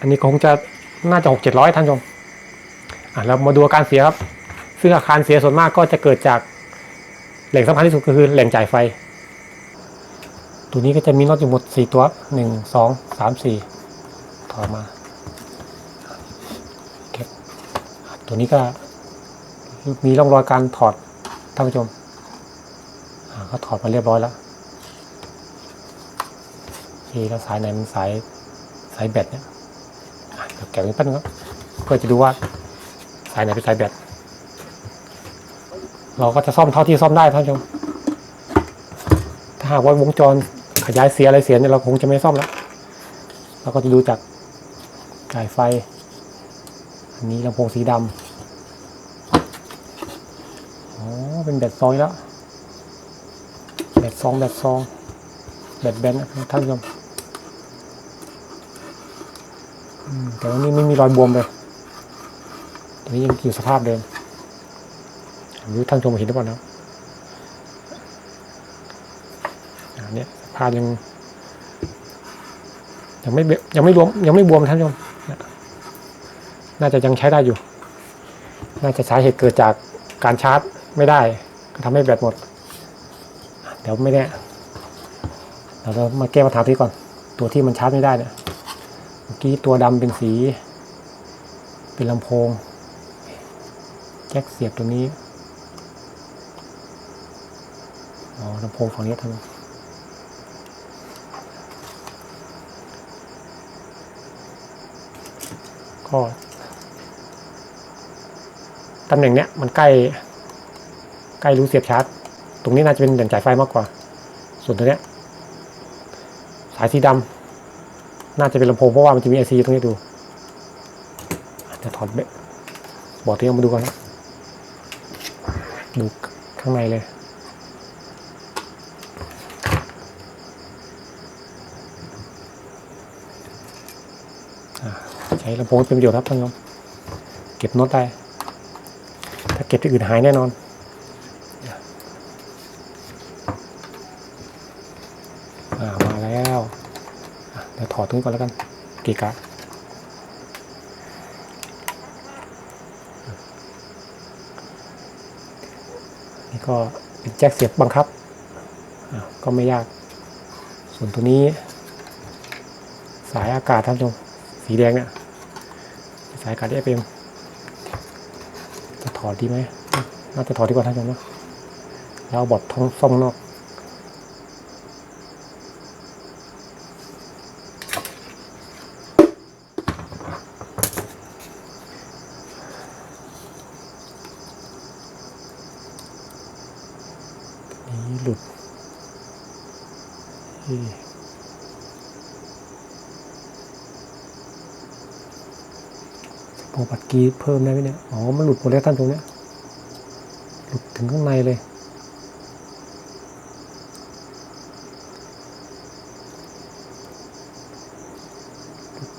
อันนี้คงจะน่าจะหกเจ็ดร้อยท่านชมอะเรามาดูอาการเสียครับ ซึ่งอาคารเสียส่วนมากก็จะเกิดจากแหล่งสำคัญที่สุดก็คือแหล่งจ่ายไฟ ตัวนี้ก็จะมีน็อตอยู่หมดสี่ตัวหนึ่งสองสามสี่ถอดมาตัวนี้ก็มีร่องรอยการถอดท่านผู้ชมอ่าก็ถอดมาเรียบร้อยแล้วโอเคแล้วสายไหนมันสายสายแบตเนี่ย แกะไว้แป๊บนึงครับเพื่อจะดูว่าสายไหนเป็นสายแบตเราก็จะซ่อมเท่าที่ซ่อมได้ท่านผู้ชมถ้าหากว่าวงจรขยายเสียอะไรเสียเนี่ยเราคงจะไม่ซ่อมแล้วเราก็จะดูจากจ่ายไฟ อันนี้ลำโพงสีดำอ๋อเป็นแบตซองแล้วแบตซองแบตซองแบตแบนนะท่านผู้ชมอืม แต่ว่านี่ไม่มีรอยบวมเลยตัวนี้ยังอยู่สภาพเดิมหรือท่านชมเห็นหรือเปล่านะอันเนี้ยสภาพยังยังไม่ยังไม่รวมยังไม่บวมท่านผู้ชมน่าจะยังใช้ได้อยู่ น่าจะสาเหตุเกิดจากการชาร์จไม่ได้ ก็ทำให้แบตหมด เดี๋ยวไม่แน่เราจะมาแก้ปัญหาที่ก่อน ตัวที่มันชาร์จไม่ได้เนี่ย มื่อกี้ตัวดำเป็นสี เป็นลำโพง แจ็คเสียบตัวนี้อ๋อลำโพงฝั่งนี้ทำก็ตำแหน่งเนี้ยมันใกล้ ใกล้รูเสียบชาร์จ ตรงนี้น่าจะเป็นแหล่งจ่ายไฟมากกว่า ส่วนตัวเนี้ย สายสีดำ น่าจะเป็นลำโพงเพราะว่ามันจะมีไอซีตรงนี้ดูเดี๋ยวถอดเบบอร์ดที่เอามาดูกันนะดูข้างในเลยใช้ลำโพงเป็นประโยชน์ครับท่านผู้ชมเก็บโน้ตได้ ถ้าเก็บที่อื่นหายแน่นอน อ่ามาแล้ว อะเดี๋ยวถอดตรงนี้ก่อนแล้วกันเกีกะนี่ก็เป็นแจ็คเสียบบังคับ ก็ไม่ยาก ส่วนตัวนี้ สายอากาศท่านผู้ชมสีแดงเนี่ยสายการ์ดเอฟเอ็มจะถอดดีไหมน่าจะถอดดีกว่าท่านผู้ชมนะแล้วบอดท้องซ่อมนอก นี่หลุดเฮ้ยโปรบัตกีเพิ่มได้ไหมเนี่ย อ๋อ มันหลุดหมดแล้วท่านตรงเนี้ย หลุดถึงข้างในเลย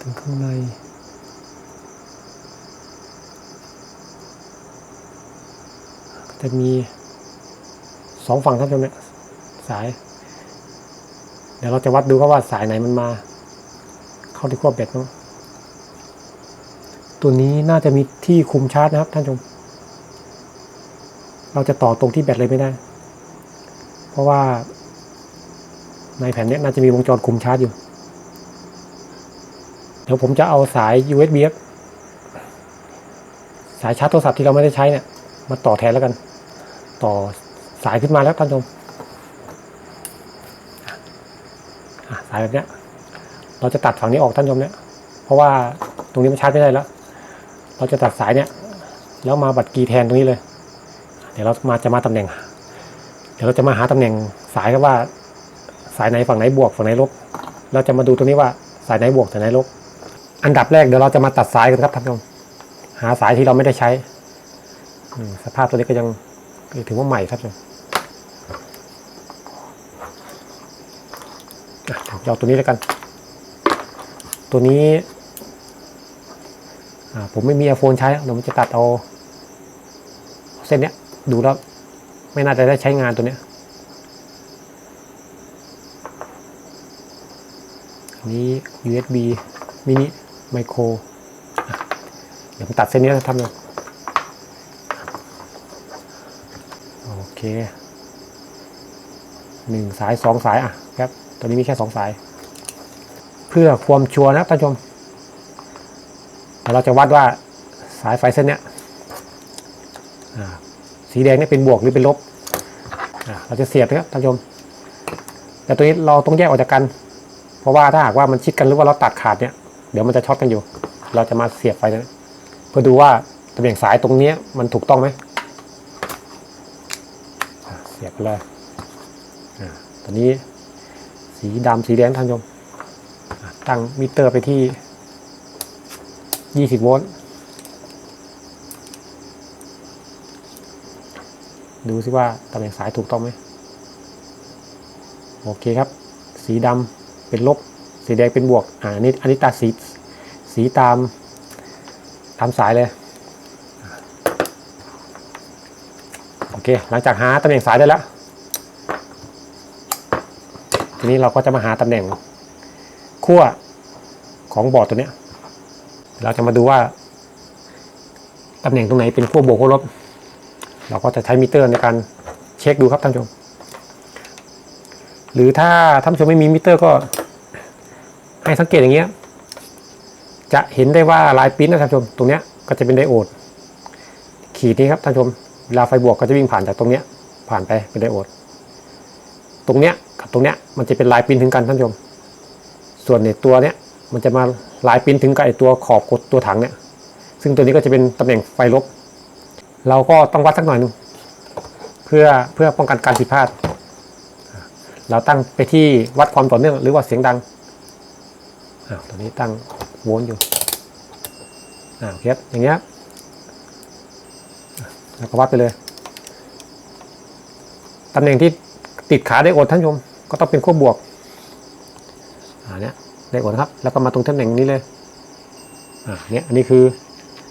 ถึงข้างในจะมี สองฝั่งท่านชมเนี่ยสาย เดี๋ยวเราจะวัดดูครับว่าสายไหนมันมา เข้าที่ขั้วแบตเนาะตัวนี้น่าจะมีที่คุมชาร์จนะครับท่านชม เราจะต่อตรงที่แบตเลยไม่ได้ เพราะว่า ในแผ่นนี้น่าจะมีวงจรคุมชาร์จอยู่ เดี๋ยวผมจะเอาสาย USB สายชาร์จโทรศัพท์ที่เราไม่ได้ใช้เนี่ย มาต่อแทนแล้วกัน ต่อ สายขึ้นมาแล้วท่านผู้ชมสายแบบเนี้ย เราจะตัดฝั่งนี้ออกท่านผู้ชมเนี่ยเพราะว่าตรงนี้มันชาร์จไม่ได้แล้ว เราจะตัดสายเนี่ย แล้วมาบัตรกีแทนตรงนี้เลย เดี๋ยวเรามาจะมาตำแหน่ง เดี๋ยวเราจะมาหาตำแหน่งสายกันว่า สายไหนฝั่งไหนบวกฝั่งไหนลบ เราจะมาดูตรงนี้ว่าสายไหนบวกสายไหนลบ อันดับแรกเดี๋ยวเราจะมาตัดสายกันครับท่านผู้ชม หาสายที่เราไม่ได้ใช้ สภาพตัวนี้ก็ยังถือว่าใหม่ครับท่านผู้ชมอะ เอาตัวนี้แล้วกัน ตัวนี้ผมไม่มีไอโฟนใช้เดี๋ยวผมจะตัดเอาเส้นเนี้ย ดูแล้ว ไม่น่าจะได้ใช้งานตัวเนี้ยอันนี้ USB มินิไมโครอะเดี๋ยวผมตัดเส้นนี้นะทำเลยโอเคหนึ่งสายสองสายอะ ตัวนี้มีแค่สองสาย เพื่อความชัวร์นะท่านผู้ชมเดี๋ยวเราจะวัดว่าสายไฟเส้นเนี้ยสีแดงนี่เป็นบวกหรือเป็นลบเราจะเสียบนะครับท่านผู้ชม แต่ตัวนี้เราต้องแยกออกจากกัน เพราะว่าถ้าหากว่ามันชิดกันหรือว่าเราตัดขาดเนี่ยเดี๋ยวมันจะช็อตกันอยู่ เราจะมาเสียบไฟนะเพื่อดูว่าตำแหน่งสายตรงนี้มันถูกต้องไหมเสียบไปเลยตอนนี้ สีดำสีแดงท่านผู้ชมตั้งมิเตอร์ไปที่ 20 โวลต์ ดูซิว่าตำแหน่งสายถูกต้องไหม โอเคครับ สีดำเป็นลบ สีแดงเป็นบวก อ่านี้อันนี้ตัดสี สีตามตามสายเลย โอเค หลังจากหาตำแหน่งสายได้แล้ว ทีนี้เราก็จะมาหาตำแหน่งขั้วของบอร์ดตัวเนี้ย เราจะมาดูว่าตำแหน่งตรงไหนเป็นขั้วบวกขั้วลบ เราก็จะใช้มิเตอร์ในการเช็คดูครับท่านผู้ชม หรือถ้าท่านผู้ชมไม่มีมิเตอร์ก็ให้สังเกตอย่างเงี้ย จะเห็นได้ว่าลายปิ้นนะท่านผู้ชม ตรงเนี้ยก็จะเป็นไดโอด ขีดนี้ครับท่านผู้ชม เวลาไฟบวกก็จะวิ่งผ่านจากตรงเนี้ยผ่านไปเป็นไดโอด ตรงเนี้ยกับตรงเนี้ยมันจะเป็นลายปิ้นถึงกันท่านผู้ชม ส่วนในตัวเนี้ยมันจะมาลายปิ้นถึงกับไอตัวขอบกดตัวถังเนี่ยซึ่งตัวนี้ก็จะเป็นตำแหน่งไฟลบ เราก็ต้องวัดสักหน่อยนึงเพื่อเพื่อป้องกันการผิดพลาด เราตั้งไปที่วัดความต่อเนื่องหรือว่าเสียงดังอ่าตัวนี้ตั้งโวลต์อยู่อ่าโอเคครับอย่างเงี้ยแล้วก็วัดไปเลยตำแหน่งที่ ติดขาได้อดท่านชม ก็ต้องเป็นขั้วบวกอ่าเนี้ได้อดครับ แล้วก็มาตรงตำแหน่งนี้เลยอ่าเนี้ยอันนี้คือ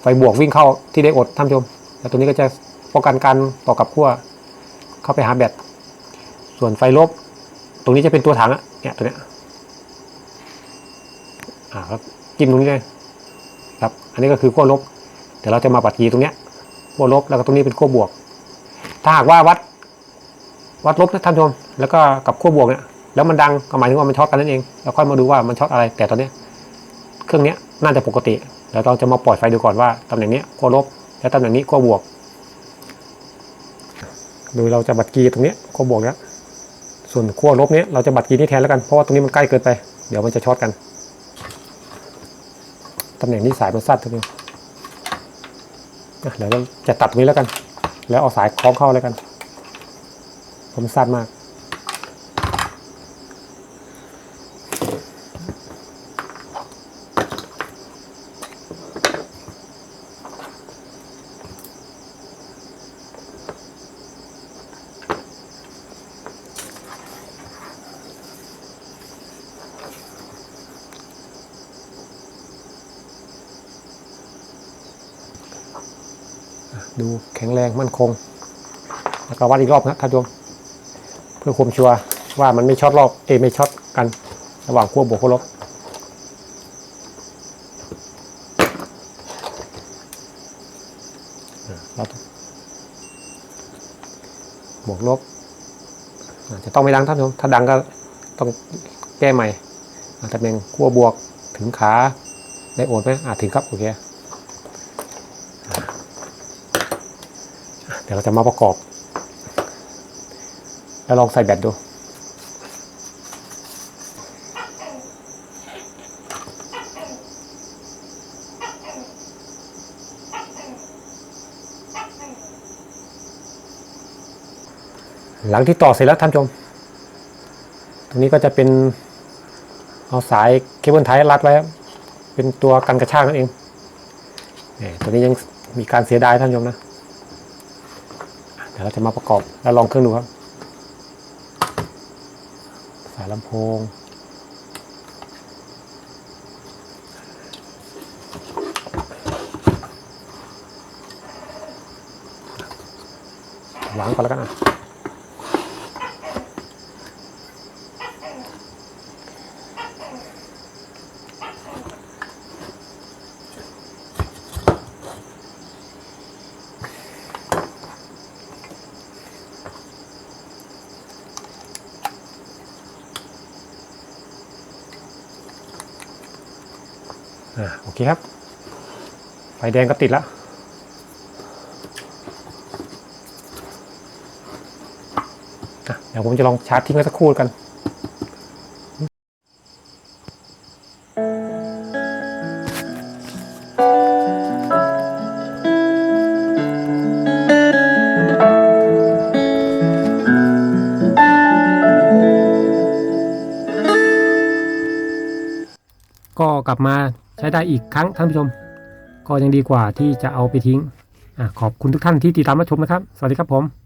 ไฟบวกวิ่งเข้าที่ได้อดท่านชม แล้วตัวนี้ก็จะป้องกันการต่อกับขั้วเข้าไปหาแบตส่วนไฟลบ ตรงนี้จะเป็นตัวถังอะเนี่ยตัวเนี้ยอ่าครับจิ้มตรงนี้เลยครับ อันนี้ก็คือขั้วลบเดี๋ยวเราจะมาปัดกีตรงเนี้ยขั้วลบแล้วก็ตรงนี้เป็นขั้วบวก ถ้าหากว่าวัด วัดลบนะท่านผู้ชมแล้วก็กับขั้วบวกเนี่ยแล้วมันดังก็หมายถึงว่ามันช็อตกันนั่นเองแล้วค่อยมาดูว่ามันช็อตอะไร แต่ตอนนี้เครื่องนี้น่าจะปกติเดี๋ยวเราจะมาปล่อยไฟดูก่อนว่าตำแหน่งนี้ขั้วลบ แล้วตำแหน่งนี้ขั้วบวก โดยเราจะบัดกีตรงนี้ขั้วบวกเนี้ยส่วนขั้วลบเนี้ยเราจะบัดกีนี่แทนแล้วกันเพราะว่าตรงนี้มันใกล้เกินไป เดี๋ยวมันจะช็อตกันตำแหน่งนี้สายมันสั้นทีนึงเดี๋ยวเราจะตัดตรงนี้แล้วกัน แล้วเอาสายคล้องเข้าแล้วกัน ผมสั้นมาก ดูแข็งแรงมั่นคง แล้วก็วัดอีกรอบนะท่านผู้ชม พื่อความชัวร์ว่ามันไม่ช็อตรอบเอไม่ช็อตกันระหว่างขั้วบวกขั้วลบเราบวกลบจะต้องไม่ดังท่านผู้ชมถ้าดังก็ต้องแก้ใหม่อาจจะเป็นขั้วบวกถึงขาได้โอดไหมอาจถึงครับโอเคเดี๋ยวเราจะมาประกอบ แล้วลองใส่แบตดู หลังที่ต่อเสร็จแล้วท่านชม ตรงนี้ก็จะเป็นเอาสายเคเบิลไทยรัดไว้ เป็นตัวกันกระชากนั่นเองนี่ตัวนี้ยังมีการเสียดายท่านชมนะ เดี๋ยวเราจะมาประกอบแล้วลองเครื่องดูครับ สายลำโพง วางก่อนแล้วกันนะ อ่าโอเคครับ ไฟแดงก็ติดแล้วอะเดี๋ยวผมจะลองชาร์จทิ้งไว้สักครู่กันก็กลับมา ช้ได้อีกครั้งท่านผู้ชม ก็ยังดีกว่าที่จะเอาไปทิ้งอขอบคุณทุกท่านที่ติดตามรับชมนะครับ สวัสดีครับผม